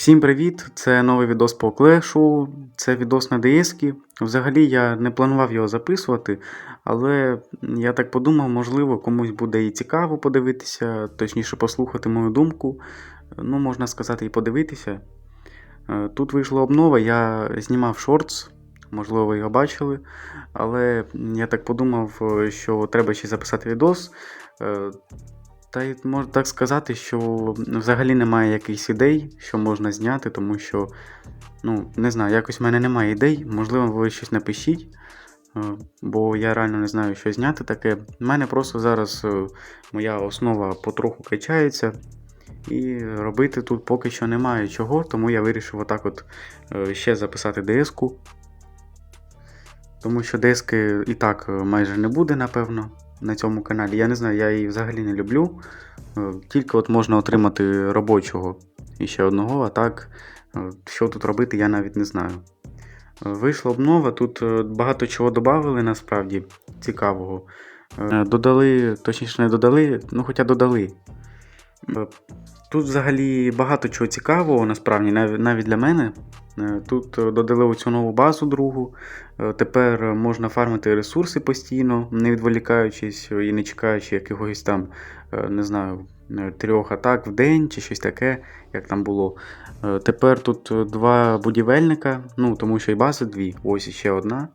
Всім привіт! Це новий відос по клешу. Це відос на DS. Взагалі я не планував його записувати, але я так подумав, можливо, комусь буде і цікаво подивитися, точніше послухати мою думку. Ну, можна сказати, і подивитися. Е, Тут вийшла обнова, я знімав шортс, можливо, ви його бачили. Але я так подумав, е, що треба ще записати відос. Та й можна так сказати, що взагалі немає якихось ідей, що можна зняти, тому що, ну, не знаю, якось в мене немає ідей. Можливо, ви щось напишіть, е, бо я реально не знаю, що зняти таке. У мене просто зараз е, моя основа потроху качається. І робити тут поки що немає чого, тому я вирішив отак от е, ще записати ДС-ку. Тому що диски і так майже не буде, напевно, на цьому каналі. Я не знаю, я її взагалі не люблю. Е, Тільки от можна отримати робочого і ще одного, а так, е, що тут робити, я навіть не знаю. Е, Вийшла обнова, тут багато чого додали насправді цікавого. Додали, точніше, не додали, ну хоча додали. Е, Тут взагалі багато чого цікавого, насправді, навіть для мене. Е, Тут е, додали оцю нову базу другу. Тепер можна фармити ресурси постійно, не відволікаючись і не чекаючи якихось там, не знаю, трьох атак в день чи щось таке, як там було. Тепер тут два будівельника, ну тому що і бази дві, ось іще одна.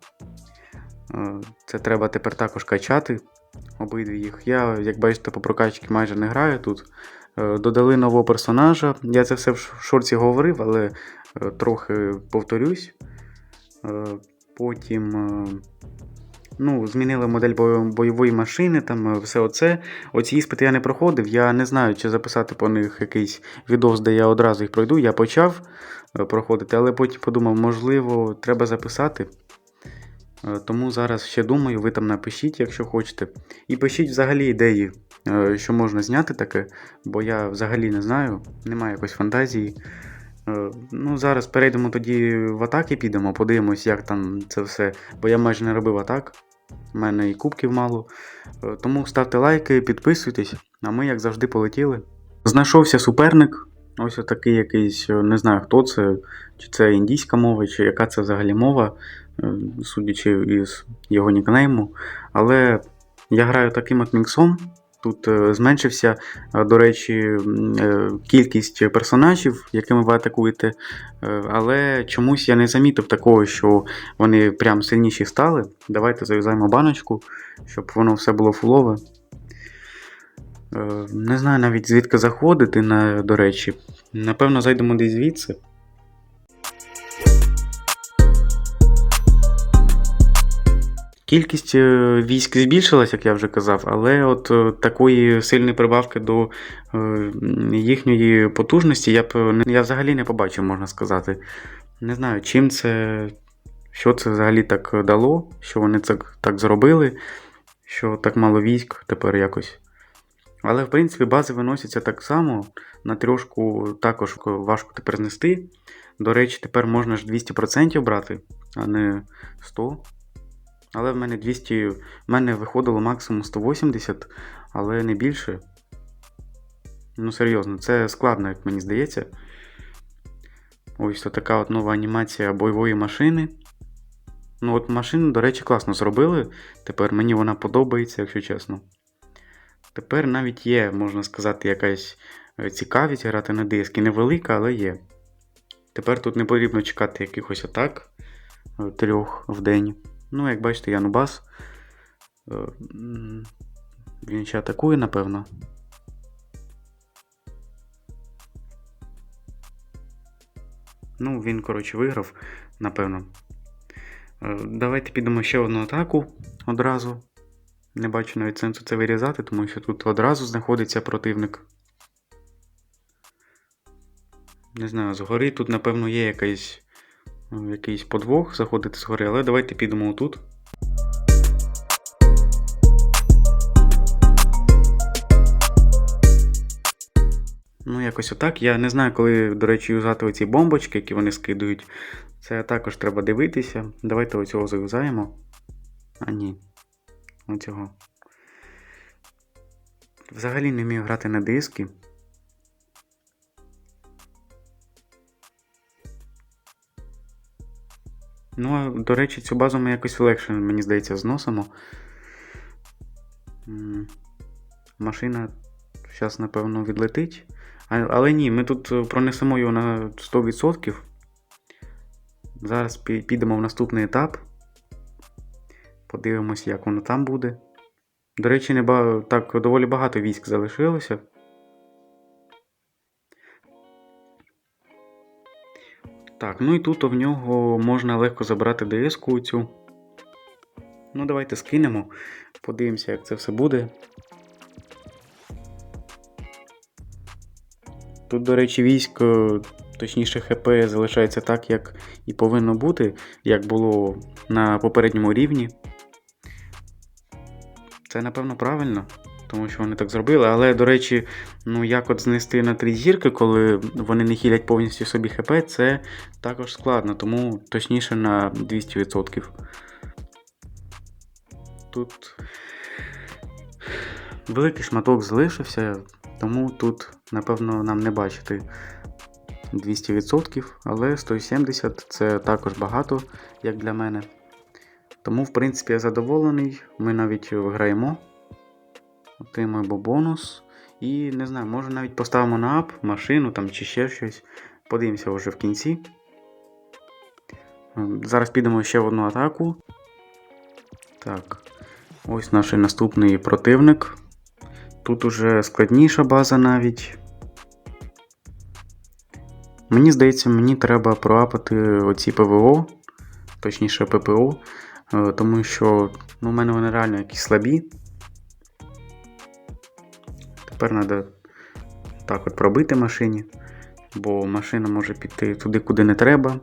Це треба тепер також качати. Обидві їх. Я, як бачите, по прокачці майже не граю тут. Е, Додали нового персонажа. Я це все в шорті говорив, але е, трохи повторюсь. Е, Потім ну, змінили модель бой- бойової машини, там все оце. Оці іспити я не проходив. Я не знаю, чи записати по них якийсь відос, де я одразу їх пройду. Я почав проходити, але потім подумав, можливо, треба записати. Тому зараз ще думаю, ви там напишіть, якщо хочете. І пишіть взагалі ідеї, що можна зняти таке, бо я взагалі не знаю, немає якоїсь фантазії. Е, Ну, зараз перейдемо тоді в атаки, підемо, подивимось, як там це все. Бо я майже не робив атак. У мене і кубків мало. Е, Тому ставте лайки, підписуйтесь, а ми, як завжди, полетіли. Знайшовся суперник. Ось такий якийсь, е, не знаю хто це, чи це індійська мова, чи яка це взагалі мова, е, судячи із його нікнейму. Але я граю таким от міксом. Тут е, зменшився, е, до речі, е, кількість персонажів, якими ви атакуєте. Але чомусь я не замітив такого, що вони прям сильніші стали. Давайте зав'язаємо баночку, щоб воно все було фулове. Не знаю навіть звідки заходити, до речі. Напевно, зайдемо десь звідси. Кількість е, військ збільшилась, як я вже казав, але от е, такої сильної прибавки до е, їхньої потужності я б я взагалі не побачив, можна сказати. Не знаю, чим це, що це взагалі так дало, що вони так, так зробили, що так мало військ тепер якось. Але в принципі бази виносяться так само. На трьошку також важко тепер знести. До речі, тепер можна ж 200% брати, а не 100%. Але в мене 200, в мене виходило максимум 180, але не більше. Ну, серйозно, це складно, як мені здається. Ось то така от нова анімація бойової машини. Ну, от машину, до речі, класно зробили. Тепер мені вона подобається, якщо чесно. Тепер навіть є, можна сказати, якась е, цікавість грати на диски. Невелика, але є. Тепер тут не потрібно чекати якихось атак е, трьох в день. Ну, як бачите, я нубас. Е, Він ще атакує, напевно. Ну, він, коротше, виграв, напевно. Е, Давайте підемо ще одну атаку одразу. Не бачу навіть сенсу це вирізати, тому що тут одразу знаходиться противник. Не знаю, згори тут, напевно, є якийсь, е, якийсь подвох заходити згори, але давайте підемо отут. Ну, якось отак. Я не знаю, коли, до речі, юзати оці бомбочки, які вони скидують. Це також треба дивитися. Давайте оцього зав'язаємо. А ні. Оцього. Взагалі не вмію грати на диски. Ну, до речі, цю базу ми якось легше, мені здається, зносимо. Машина зараз, напевно, відлетить. Але ні, ми тут е, пронесемо його на 100%. Зараз підемо в наступний етап. Подивимося, як воно там буде. До речі, не ба... так доволі багато військ залишилося. Так, ну і тут в нього можна легко забрати ДС-ку цю. Ну, давайте скинемо. Подивимося, як це все буде. Тут, до речі, військ, е, точніше, ХП залишається так, як і повинно бути, як було на попередньому рівні. Це, напевно, правильно, тому що вони так зробили. Але, до речі, ну як от знести на три зірки, коли вони не хілять повністю собі ХП, це також складно, тому точніше на 200%. Тут великий шматок залишився, тому тут, напевно, нам не бачити 200%, але 170 це також багато, як для мене. Тому, в принципі, я задоволений. Ми навіть виграємо. Отримуємо бонус. І не знаю, може навіть поставимо на ап, машину там чи ще щось. Подивимося вже в кінці. Ем, Зараз підемо ще в одну атаку. Так. Ось наш наступний противник. Тут уже складніша база навіть. Мені здається, мені треба проапати оці ПВО, точніше ППО, е, тому що ну, у мене вони реально якісь слабі. Тепер треба так от пробити машині, бо машина може піти туди, куди не треба.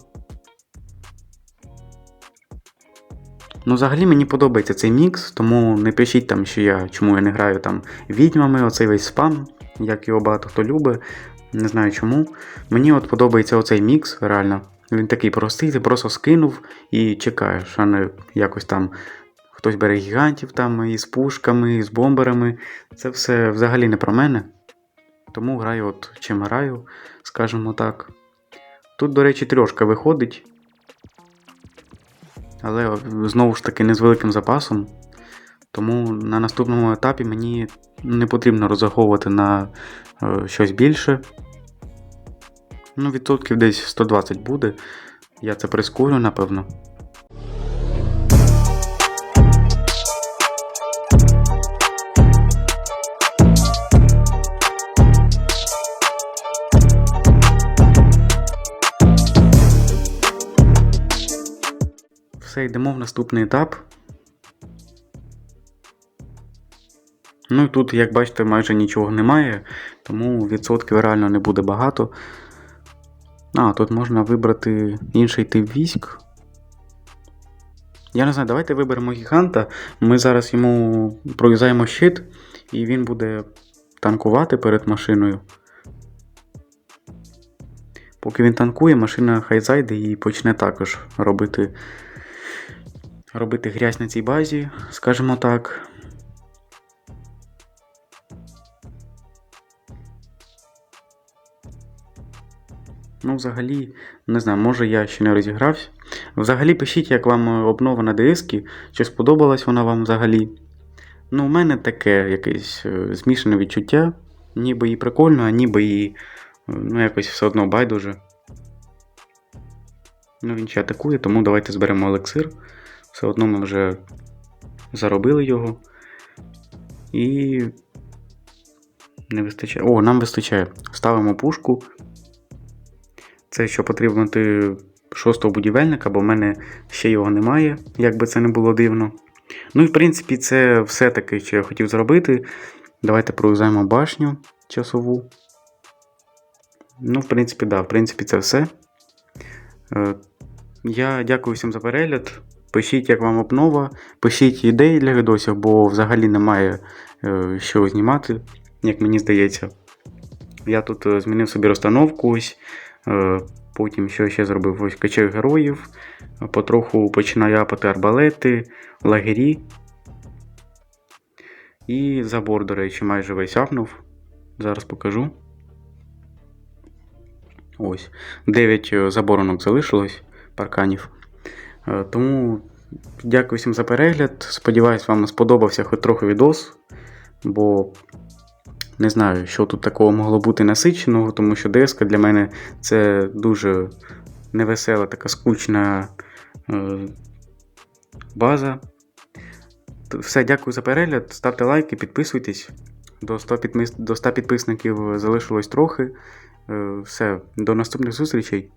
Ну, взагалі мені подобається цей мікс, тому не пишіть там, що я чому я не граю там відьмами, оцей весь спам, як його багато хто любить. Не знаю чому. Мені от подобається оцей мікс, реально. Він такий простий, ти просто скинув і чекаєш, а не якось там хтось бере гігантів там із пушками, і з бомберами. Це все взагалі не про мене. Тому граю от чим граю, скажімо так. Тут, до речі, трьошка виходить. Але знову ж таки не з великим запасом. Тому на наступному етапі мені не потрібно розраховувати на е, щось більше. Ну, відсотків десь 120 буде. Я це прискорю, напевно. Все, йдемо в наступний етап. Ну і тут, як бачите, майже нічого немає, тому відсотків реально не буде багато. А, тут можна вибрати інший тип військ. Я не знаю, давайте виберемо гіганта. Ми зараз йому пров'язаємо щит, і він буде танкувати перед машиною. Поки він танкує, машина хай зайде і почне також робити, робити грязь на цій базі, скажімо так. Ну, взагалі, не знаю, може я ще не розігрався. Взагалі пишіть, як вам обнова на диски, чи сподобалась вона вам взагалі. Ну, у мене таке якесь е, змішане відчуття. Ніби і прикольно, а ніби і е, ну, якось все одно байдуже. Ну, він ще атакує, тому давайте зберемо елексир. Все одно ми вже заробили його. І. Не вистачає. О, нам вистачає. Ставимо пушку. Це що потрібно ти шостого будівельника, бо в мене ще його немає, як би це не було дивно. Ну і в принципі, це все таки, що я хотів зробити. Давайте провеземо башню часову. Ну, в принципі, да, в принципі, це все. Е, Я дякую всім за перегляд. Пишіть, як вам обнова, пишіть ідеї для відосів, бо взагалі немає е, що знімати, як мені здається. Я тут е, змінив собі розстановку ось. Е, Потім що ще зробив? Ось качаю героїв. Потроху починаю апати арбалети, лагері. І забор, до речі, майже весь апнув. Зараз покажу. Ось. 9 заборонок залишилось парканів. Е, Тому дякую всім за перегляд. Сподіваюсь, вам сподобався хоч трохи відос, бо не знаю, що тут такого могло бути насиченого, тому що деска для мене це дуже невесела, така скучна е, база. Все, дякую за перегляд. Ставте лайки, підписуйтесь. До 100, підмис... до 100 підписників залишилось трохи. Е, Все, до наступних зустрічей.